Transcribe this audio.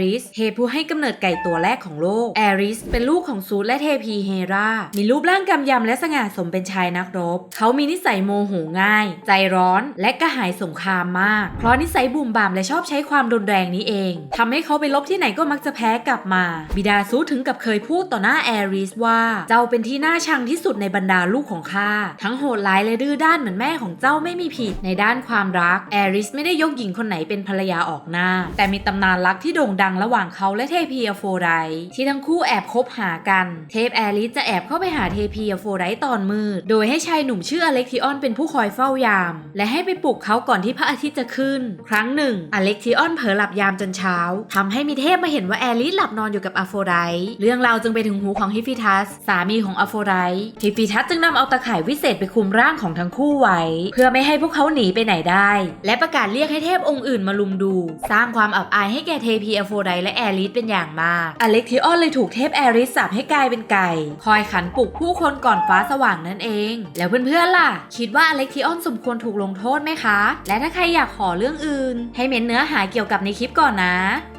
ริสเทผู้ให้กำเนิดไก่ตัวแรกของโลกแอริสเป็นลูกของซูดและเทพีเฮรามีรูปร่างกำยำและสง่าสมเป็นชายนักรบ เขามีนิสัยโมโหง่าย ใจร้อนและกระหายสงครามมาก เพราะนิสัยบุ่มบ่ามและชอบใช้ความรุนแรงนี้เองทำให้เขาไปลบที่ไหนก็มักจะแพ้กลับมา บิดาซูถึงกับเคยพูดต่อหน้าแอริสว่า เจ้าเป็นที่น่าชังที่สุดในบรรดาลูกของข้า ทั้งโหดร้ายและดื้อด้านเหมือนแม่ของเจ้าไม่มีผิดในด้านความรัก แอริสไม่ได้ยกหญิงคนไหนเป็นภรรยาออกหน้า แต่มีตำนานรักที่โด่งดังระหว่างเขาและเทพีอโฟไดต์ที่ทั้งคู่แอบคบหากัน เทพแอริสจะแอบเข้าไปหาเทพีอโฟไดต์ตอนมืด โดยให้ชายหนุ่มชื่ออเล็กทิออนเป็นผู้คอยเฝ้ายาม และให้ไปปลุกเขาก่อนที่พระอาทิตย์จะขึ้น ครั้งหนึ่ง อเล็กทิออนเผลอหลับยามจนเช้าทำให้มีเทพมาเห็นว่าแอริสหลับนอนอยู่กับอโฟไดต์เรื่องราวจึงไปถึงหูของฮิฟิทัสสามีของอโฟไดต์ฮิฟิทัสจึงนำเอาตะข่ายวิเศษไปคุมร่างของทั้งคู่ไว้ เพื่อไม่ให้พวกเขาหนีไปไหนได้ และประกาศเรียกให้เทพองค์อื่นมาลุมดู สร้างความอับอายให้แก่เทพีอโฟไดและแอริสเป็นอย่างมากอเล็กทิออนเลยถูกเทพแอริสสาปให้กลายเป็นไก่ คอยขันปลุกผู้คนก่อนฟ้าสว่างนั่นเอง แล้วเพื่อนๆล่ะ คิดว่าอเล็กทิออนสมควรถูกลงโทษไหมคะ และถ้าใครอยากขอเรื่องอื่น ให้เม้นเนื้อหาเกี่ยวกับในคลิปก่อนนะ